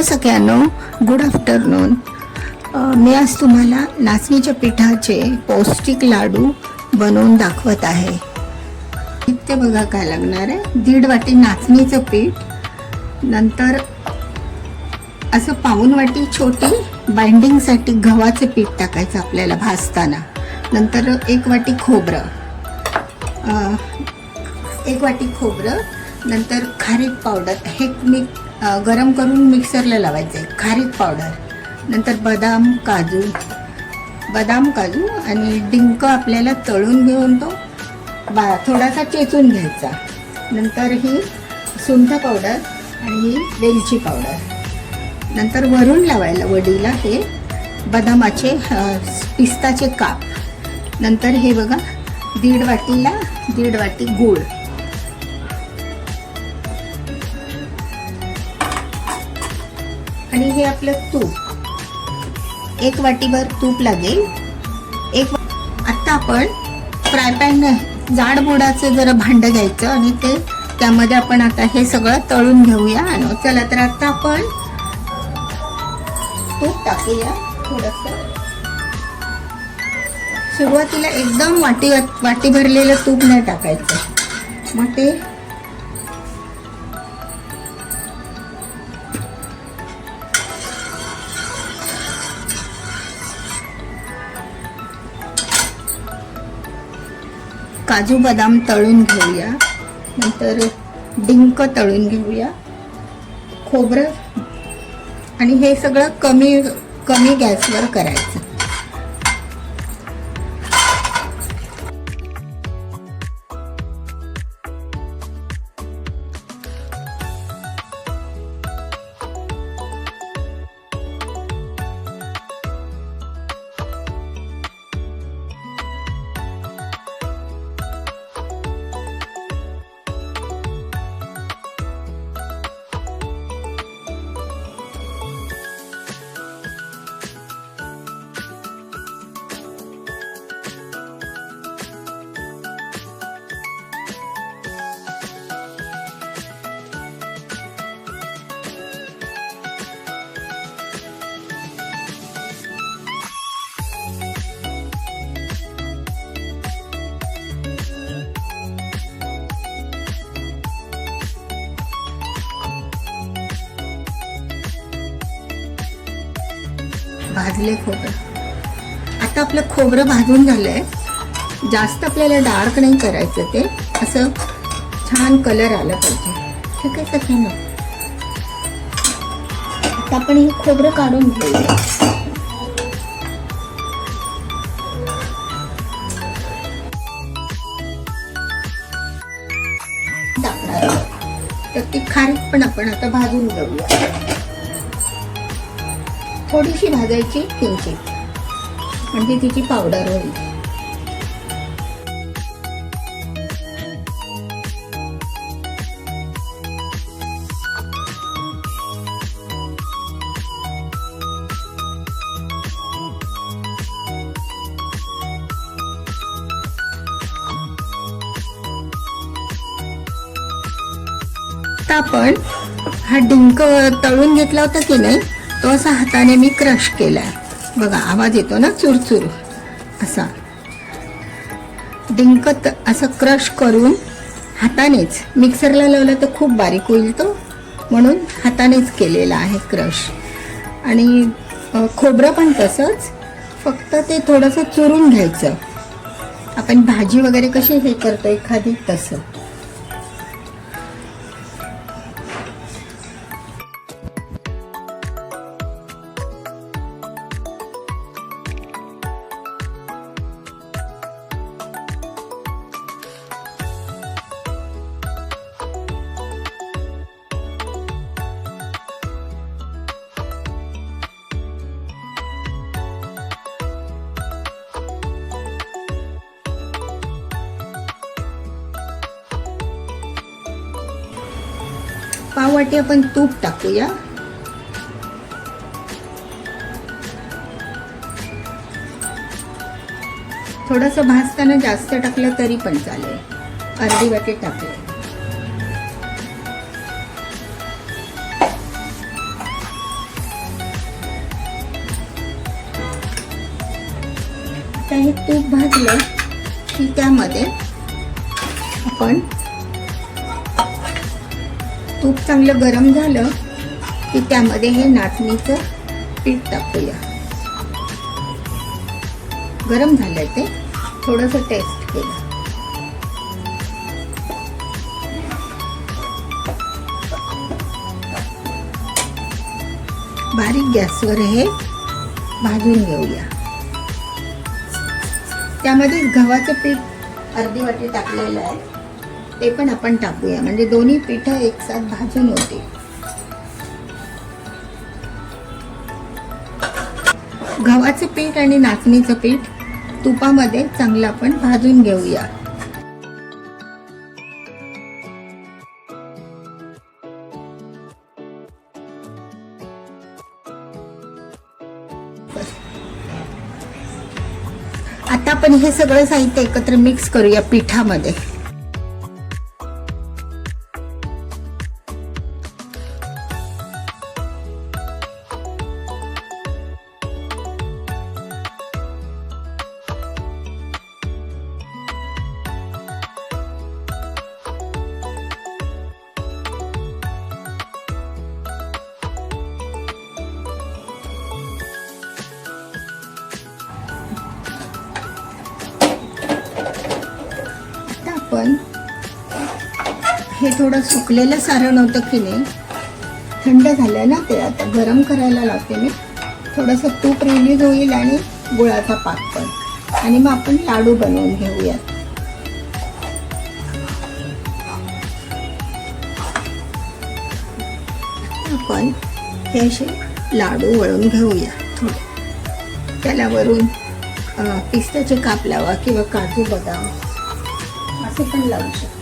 Hello सगळ्यांनो good afternoon मी आज तुम्हाला नाचणीच्या पिठाचे पौष्टिक लाडू बनवून दाखवत आहे. ते बघा काय लागणार आहे. दीड वाटी नाचणीचं पीठ नंतर असं पाऊन वाटी छोटी बाइंडिंगसाठी गव्हाचं पीठ टाकायचं आपल्याला भाजताना. नंतर एक वाटी खोबरं. एक वाटी खोबरं नंतर खारीक पावडर. हे मी गरम करून मिक्सरला लावायचं. आहे खारीक पावडर. नंतर बदाम काजू. बदाम काजू आणि डिंक आपल्याला तळून घेऊन तो बा थोडासा चेचून घ्यायचा. नंतर ही सुंठ पावडर आणि ही वेलची पावडर. नंतर वरून लावायला वडीला हे बदामाचे पिस्ताचे काप. नंतर हे बघा दीड वाटीला दीड वाटी गूळ. आणि हे आपलं तूप. एक वाटीभर तूप लागेल. एक आत्ता आपण फ्राय पॅन जाड बुडाचं जरा भांडं घ्यायचं आणि ते त्यामध्ये आपण आता हे सगळं तळून घेऊया. आणि चला तर आता आपण तूप टाकूया थोडस. सुरुवातीला एकदम वाटी वाटी भरलेलं तूप नाही टाकायचं. मग ते काजू बदाम तळून घेऊया. नंतर डिंक तळून घेऊया. खोबरं. आणि हे सगळं कमी कमी गॅसवर करायचं. भाजले खोबरं. आता आपलं खोबरं भाजून झालंय. जास्त आपल्याला डार्क नाही करायचं ते. असं छान कलर आला पाहिजे. ठीक आहे तसं ना आता आपण हे खोबरं काढून घेऊया. तर ती खारीक पण आपण आता भाजून घेऊया. थोडीशी भाजायची किंचित म्हणजे तिची पावडर होईल. आता आपण हा डिंक तळून घेतला होता की नाही? तो असा हाताने मी क्रश केला बघा आवाज येतो ना चुरचुर. असा. डिंकत असं क्रश करून हातानेच मिक्सरला लावलं तर खूप बारीक होईल तो म्हणून हातानेच केलेला आहे क्रश. आणि खोबरं पण तसंच फक्त ते थोडंसं चुरून घ्यायचं. आपण भाजी वगैरे कशी हे करतो एखादी तसं. पाववाटी आपण तूप टाकूया. थोडंसं भाजताना जास्त टाकलं तरी पण चालेल. अर्धी वाटी टाकले तूप भाजलं की त्यामध्ये आपण तूप चांगलं गरम झालं की त्यामध्ये हे नाचणीचं पीठ टाकूया. गरम झालंय ते. थोडंसं टेस्ट केलं. बारीक गॅसवर हे भाजून घेऊया. त्यामध्ये गव्हाचं पीठ अर्धी वाटी टाकलेलं आहे. ते पण आपण टाकूया. म्हणजे दोन्ही पिठं एकसाथ भाजून होते. गव्हाचं पीठ आणि नाचणीचं पीठ तुपामध्ये चांगलं आपण भाजून घेऊया. आता आपण हे सगळं साहित्य एकत्र मिक्स करूया पिठामध्ये. आपण हे थोडं सुकलेलं सारण होतं की नाही थंड झालं ना ते आता. गरम करायला लावते मी. थोडंसं तूप रिलीज होईल आणि गुळाचा पाक पण. आणि मग आपण लाडू बनवून घेऊयात. आपण हे असे लाडू वळून घेऊया थोडे. त्याला वरून पिस्त्याचे काप लावा किंवा काजू बदाम. असे पण लावू शकतो